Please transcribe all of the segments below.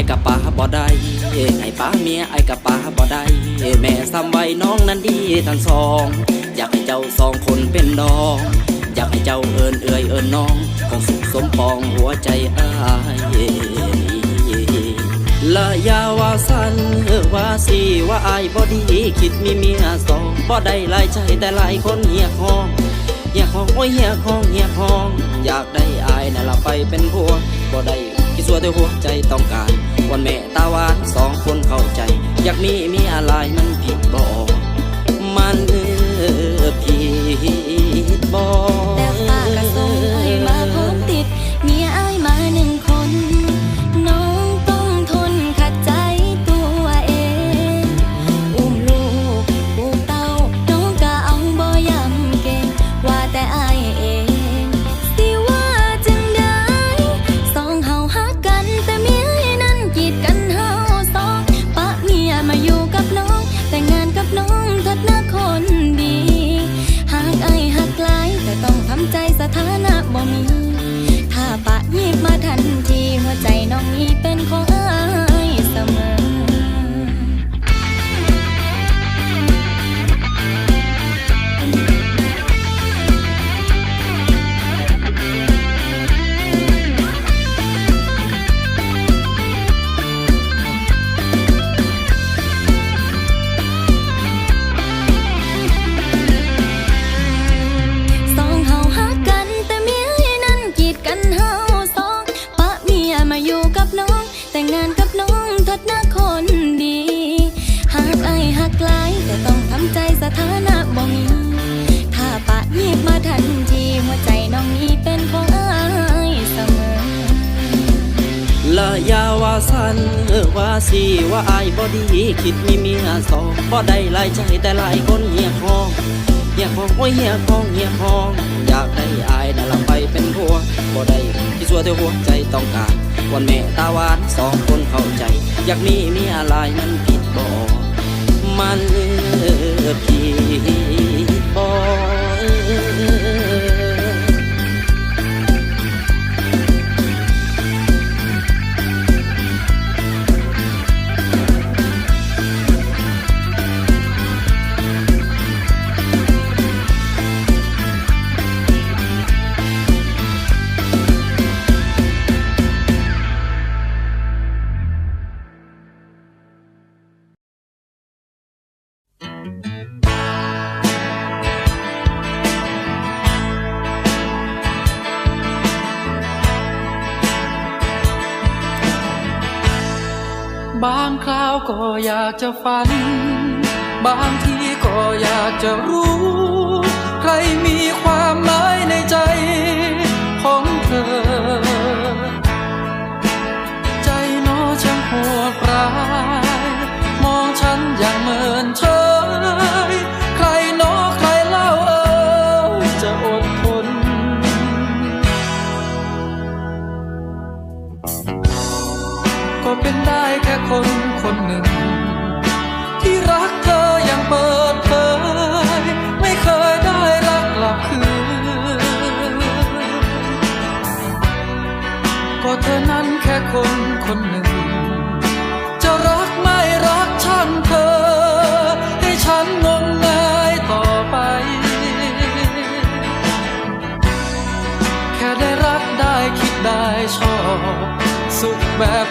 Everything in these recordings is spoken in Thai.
อ้กับป้าบ่ได้ไอ้ป้าเมียไอ้กับป้าบ่ได้แม่ซ้ำไว้น้องนั้นดีทั้งสอง อยากให้เจ้าสองคนเป็นดอง อยากให้เจ้าเอินเอ่ยเอินน้องคงสุขสมปองหัวใจอ้ายละยาว่าสันว่าสีว่าอายบ่ดีคิดมีเมียสองบ่ได้หลายใจแต่หลายคนเหียห้องเฮียของโอ้ยเฮียของเฮียของ อยากได้อายน่ะละไปเป็นผัวบ่ได้คิดสัวแต่หัวใจต้องการ วันแม่ตาหวานสองคนเข้าใจ อยากมีมีอะไรมันผิดบอกมันเออผิดบอก ว่าสันว่าสีว่าอายบ่ดี คิดมีเมียสองบ่ได้หลายใจแต่หลายคนเฮียห้องเฮียของโอ้ยเฮียของเฮียของ อยากได้อายน่ะละไปเป็นผัวบ่ได้ที่สัวแต่หัวใจต้องการวันแม่ตาหวานสองคนเข้าใจ อยากมีเมียหลายมันผิดบ่มันผิดบ่ ก็อยากจะฝัน บางทีก็อยากจะรู้ คนหนึ่ง จะรักไม่รักช่างเธอ ให้ฉันงมงายต่อไป แค่ได้รักได้คิดได้ชอบ สุขแบบ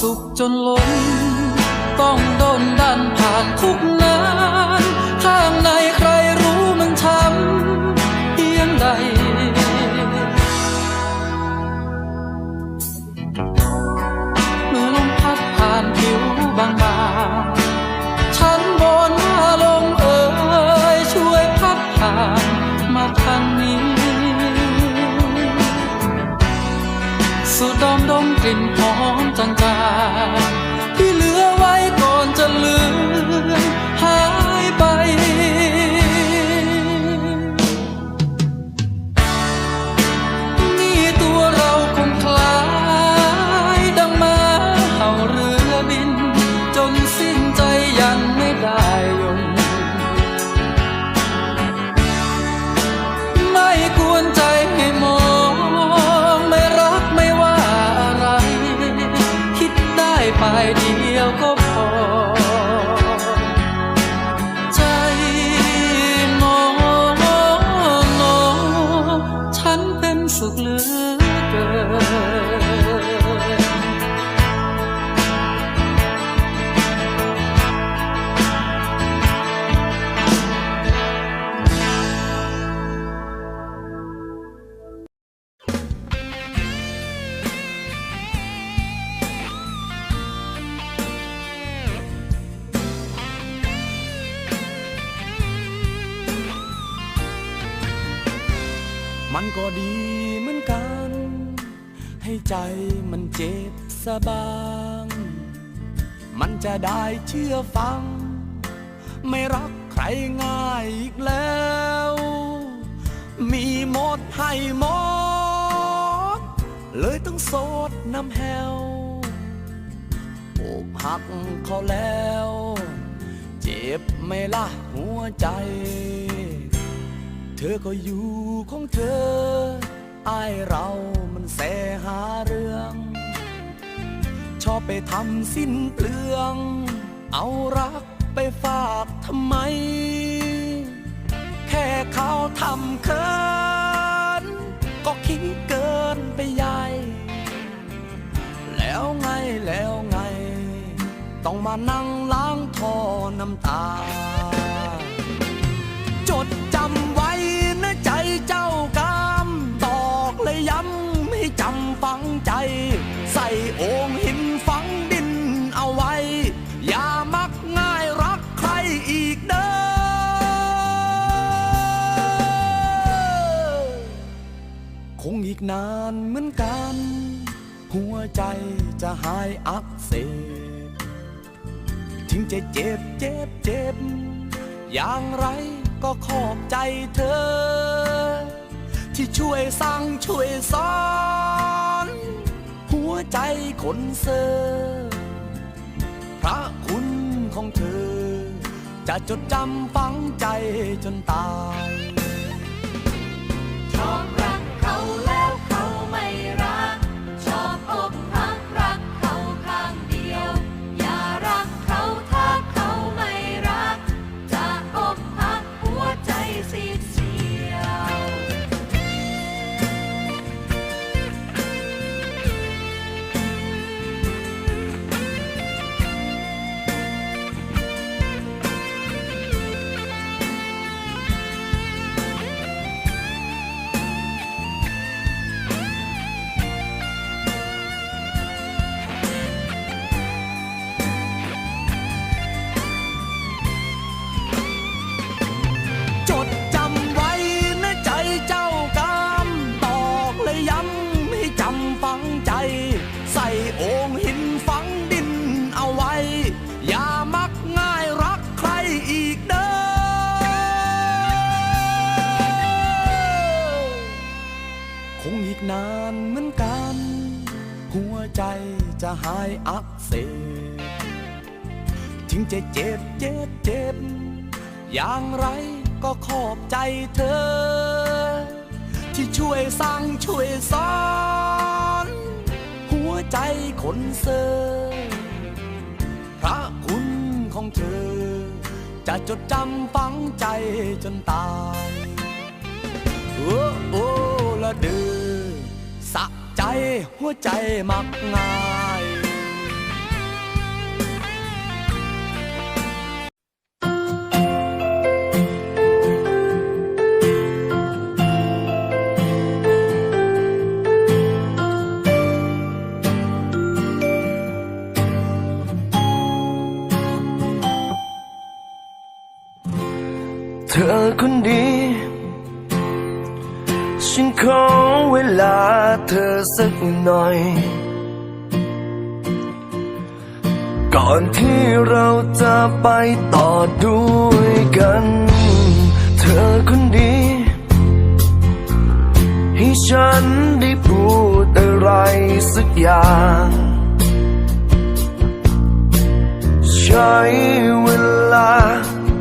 สุขจนล้น ต้องโดนดันผ่านทุกนานข้างในใครรู้มันช้ำเพียงใด เมื่อลมพัดผ่านผิวบางๆฉันบนว่าลมเอ่ยช่วยพัดผ่านมาทางนี้สูดดมดมกลิ่น ใจมันเจ็บสะบาง มันจะได้เชื่อฟัง ไม่รักใครง่ายอีกแล้ว มีหมดให้หมด เลยต้องโสดน้ำแหวอกหักเขาแล้ว เจ็บไม่ละหัวใจ เธอก็อยู่ของเธอ อายเรามันแสหาเรื่อง ชอบไปทำสิ้นเปลือง เอารักไปฝากทำไม แค่เขาทำเคินก็คิดเกินไปใหญ่ แล้วไงแล้วไง ต้องมานั่งล้างท่อน้ำตา จดจำไว้นะใจเจ้าก ฝังใจ ใส่โอ่งหินฝังดินเอาไว้ อย่ามักง่ายรักใครอีกเด้อคงอีกนานเหมือนกัน หัวใจจะหายอักเสบถึงจะเจ็บเจ็บเจ็บ อย่างไรก็ขอบใจเธอ ที่ช่วยสั่งช่วยสอน ใจคนเซอร์พระคุณของเธอ จะจดจำฝังใจจนตาย ใจจะหายอักเสบถึงจะเจ็บเจ็บเจ็บ อย่างไรก็ขอบใจเธอ ที่ช่วยสั่งช่วยสอน หัวใจคนเซอพระคุณของเธอ จะจดจำฝังใจจนตาย โอ้โอ้ละเดือ หัวใจมักง่ายเธอคนดีฉันขอเวลา เธอสักหน่อย ก่อนที่เราจะไปต่อด้วยกัน เธอคนดี ให้ฉันได้พูดอะไรสักอย่าง ใช้เวลา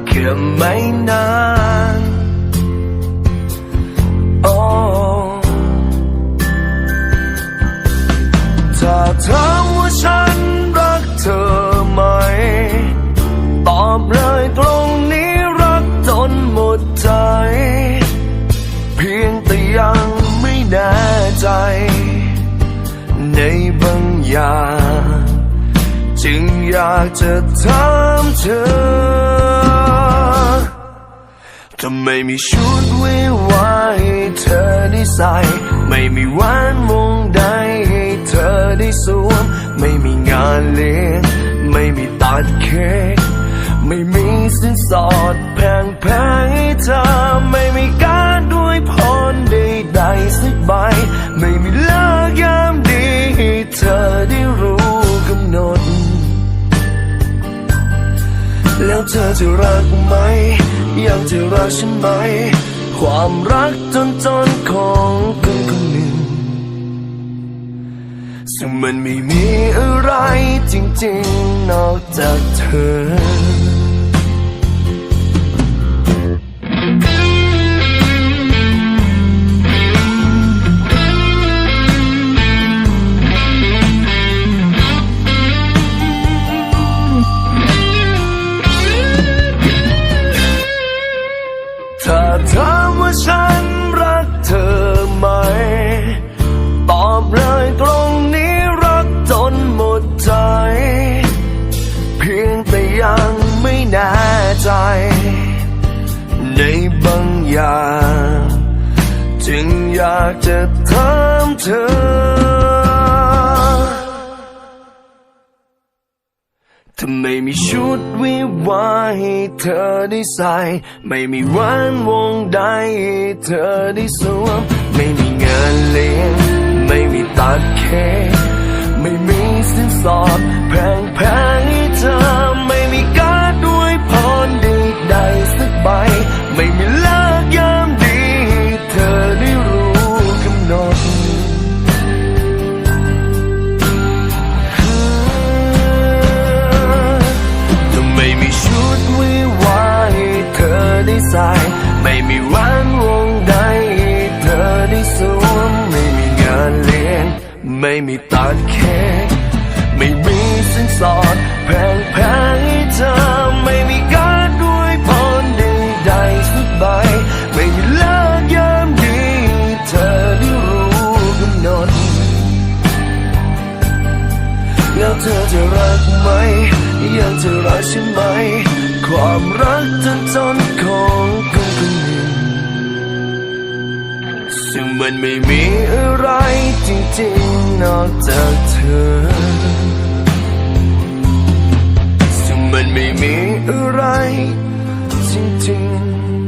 แค่ไม่ อยาจึงอยากจะถามเธอจะไม่มีชุดวิวาให้เธอได้ใส่ ไม่มีแหวันวงใดให้เธอได้สวม ไม่มีงานเลี้ยง ไม่มีตัดเค้กไม่มีสินสอดแพงแพงๆให้เธอ ไม่มีการด้วยพรใดๆสักใบ ไม่มีเลิกยาม เธอได้รู้กำหนด แล้วเธอจะรักไหมยังจะรักฉันไหม ความรักจนจนของคนคนหนึ่ง ซึ่งมันไม่มีอะไรจริงๆ นอกจากเธอากจะถามเธอถ้าไม่มีชุดวิวาให้เธอได้ใส่ ไม่มีแหวันวงใดให้เธอได้สวม ไม่มีงานเลี้ยง ไม่มีตัดเค้กไม่มีสินสอดแพงแพงให้เธอ ไม่มีการดด้วยพรใดๆสักใบ ไม่มี ไม่มีตัดเค้กไม่มีสินสอดแพงแพงให้เธอไม่มีการด้วยพรใดๆสักใบไม่มีเลิกยามดีเธอได้รู้กำหนดแล้วเธอจะรักไหมยังจะรักฉันไหม ความรักจนจนๆของคนคนหนึ่ง ซึ่งมันไม่มีอะไรจริงๆนอกจากเธอ ซึ่งมันไม่มีอะไรจริงๆ